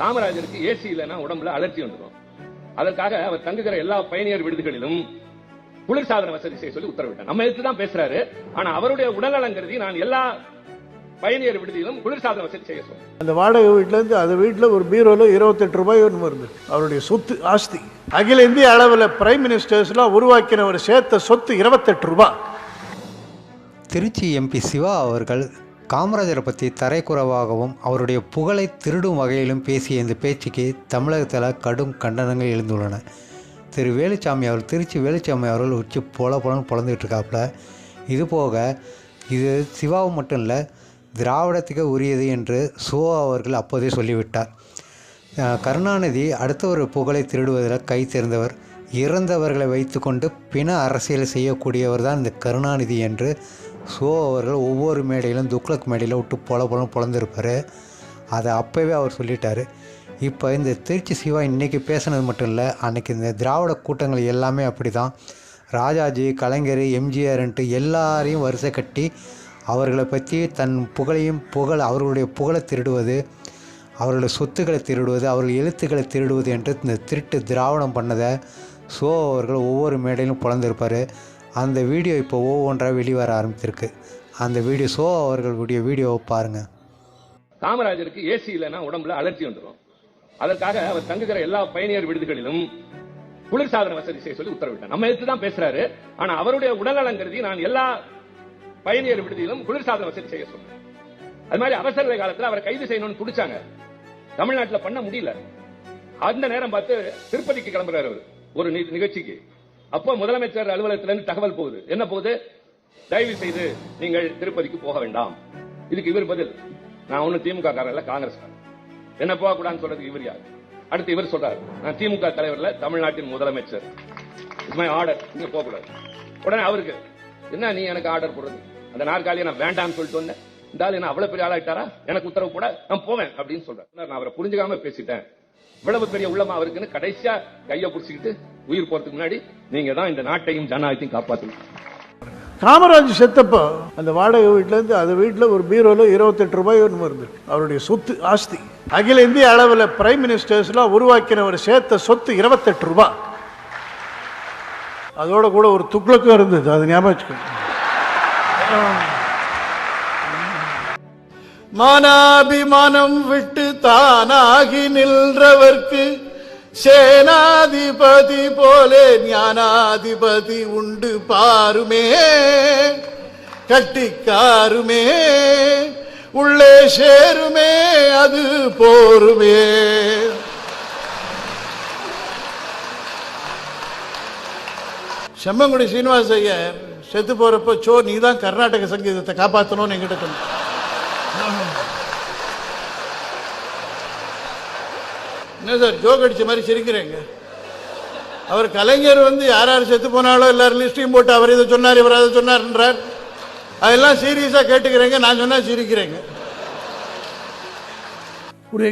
காமராஜருக்கு AC இல்லைன்னா உடம்புல allergy வந்துடும் அதற்காக அவர் தங்குகிற எல்லா பயணியர் விடுதிகளிலும் குளிர்சாதன வசதி செய்ய சொல்லி உத்தரவிட்டார். நம்ம எடுத்து தான் பேசுறாரு. ஆனா அவருடைய உடல்நலம் கருதி நான் எல்லா பயணியர் விடுதியிலும் குளிர்சாதன வசதி செய்ய சொன்னேன் அந்த வாடகை வீட்டிலேருந்து அது வீட்டில் ஒரு பீரோவில் இருபத்தெட்டு ரூபாய் ஒன்று இருந்தது அவருடைய சொத்து ஆஸ்தி. அகில இந்திய அளவில் பிரைம் மினிஸ்டர்ஸ்லாம் உருவாக்கினவர் சேர்த்த சொத்து இருபத்தெட்டு ரூபாய். திருச்சி எம்பி சிவா அவர்கள் காமராஜரை பற்றி தரைக்குறைவாகவும் அவருடைய புகழை திருடும் வகையிலும் பேசிய இந்த பேச்சுக்கு தமிழகத்தில் கடும் கண்டனங்கள் எழுந்துள்ளன. திரு வேலுச்சாமி அவர் திருச்சி வேலுச்சாமி அவர்கள் உச்சி பொல பொலன்னு பொழந்துக்கிட்டு இருக்காப்புல. இது போக இது சிவாவும் மட்டும் இல்லை திராவிடத்துக்கு உரியது என்று சோ அவர்கள் அப்போதே சொல்லிவிட்டார். கருணாநிதி அடுத்த ஒரு புகழை திருடுவதில் கை தேர்ந்தவர் இறந்தவர்களை வைத்துக்கொண்டு பிண அரசியல் செய்யக்கூடியவர் தான் இந்த கருணாநிதி என்று ஸோ அவர்கள் ஒவ்வொரு மேடையிலும் துக்ளக் மேடையில் விட்டு பொல பொலம் பொழந்திருப்பார் அதை அப்போவே அவர் சொல்லிட்டார். இப்போ இந்த திருச்சி சிவா இன்றைக்கி பேசுனது மட்டும் இல்லை அன்றைக்கி இந்த திராவிட கூட்டங்கள் எல்லாமே அப்படி தான் ராஜாஜி கலைஞர் எம்ஜிஆர்ன்ட்டு எல்லாரையும் வரிசை கட்டி அவர்களை பற்றி தன் புகழையும் புகழ் அவர்களுடைய புகழை திருடுவது அவர்களுடைய சொத்துக்களை திருடுவது அவர்கள் எழுத்துக்களை திருடுவது என்று இந்த திருட்டு திராவிடம் பண்ணதை சோ அவர்கள் ஒவ்வொரு மேடையிலும் பிறந்திருப்பார் அந்த வீடியோ இப்போ ஒவ்வொன்றாக வெளிவர ஆரம்பித்திருக்கு. அந்த வீடியோ சோ அவர்களுடைய வீடியோவை பாருங்கள் காமராஜருக்கு ஏசி இல்லைன்னா உடம்புல அலர்ஜி வந்துடும். அதற்காக அவர் தங்குகிற எல்லா பயணியர் விடுதிகளிலும் குளிர்சாதன வசதி செய்ய சொல்லி உத்தரவிட்டார். நம்ம எடுத்து தான் பேசுறாரு. ஆனா அவருடைய உடல்நலம் கருதி நான் எல்லா பயணியர் விடுதியிலும் குளிர்சாதன வசதி செய்ய சொன்னேன். அது மாதிரி அவசர நிலை அவரை கைது செய்யணும்னு துடிச்சாங்க. தமிழ்நாட்டில் பண்ண முடியல. அந்த நேரம் பார்த்து திருப்பதிக்கு கிளம்புறாரு அவர். ஒரு நிகழ்ச்சிக்கு. அப்போ முதலமைச்சர் அலுவலகத்திலிருந்து தகவல் போகுது. என்ன போகுது? தயவு செய்து நீங்கள் திருப்பதிக்கு போக வேண்டாம். இதுக்கு இவர் பதில். நான் ஒண்ணு திமுக காரன் இல்ல காங்கிரஸ் என்ன போக கூடாதுன்னு சொல்றதுக்கு இவர் யார்? அடுத்து இவர் சொல்றாரு. நான் திமுக தலைவர்ல தமிழ்நாட்டின் முதலமைச்சர். இட்ஸ் மை ஆர்டர் நீங்க போக கூடாது உடனே அவருக்கு என்ன நீ எனக்கு ஆர்டர் போடுறது? அந்த நாற்காலியை நான் வேண்டாம்னு சொல்லிட்டு வந்தேன். இந்த ஆள் என்ன அவ்வளவு பெரிய ஆளாயிட்டாரா எனக்கு உத்தரவு கூட நான் போவேன் அப்படின்னு சொல்றேன் நான் அவரை புரிஞ்சுக்காம பேசிட்டேன். இவ்வளவு பெரிய உள்ளமா அவருக்குன்னு கடைசியா கையை புடிச்சுக்கிட்டு உயிர் போறதுக்கு முன்னாடி நீங்க தான் இந்த நாட்டையும் ஜனநாயகத்தையும் காப்பாத்தணும். காமராஜ் செத்தப்போ அந்த வாடகை வீட்டிலேருந்து அது வீட்டில் ஒரு பீரோவில் இருபத்தெட்டு ரூபாய் ஒன்று இருந்தது அவருடைய சொத்து ஆஸ்தி. அகில இந்திய அளவில் பிரைம் மினிஸ்டர்ஸ்லாம் உருவாக்கினவர் சேர்த்த சொத்து இருபத்தெட்டு ரூபாய். அதோட கூட ஒரு துக்ளக்கும் இருந்தது அது ஞாபகம் மானாபிமானம் விட்டு தானாகி நின்றவர்க்கு சேனாதிபதி போலே ஞானாதிபதி உண்டு பாருமே கட்டிக்காருமே உள்ளே சேருமே அது போருமே. செம்மங்குடி சீனிவாச ஐயர் செத்து போறப்போ சோ நீ தான் கர்நாடக சங்கீதத்தை காப்பாற்றணும்னு எங்கிட்ட சொன்ன. என்ன சார் ஜோக் அடிச்ச மாதிரி சிரிக்கிறேங்க? அவர் கலைஞர் வந்து யார் யார் செத்து போனாலோ எல்லாரும் லிஸ்டையும் போட்டு அவர் இதை சொன்னார் இவர் அதை சொன்னார்ன்றார். அதெல்லாம் சீரியஸாக கேட்டுக்கிறேங்க நான் சொன்னா சிரிக்கிறேங்க. ஒரு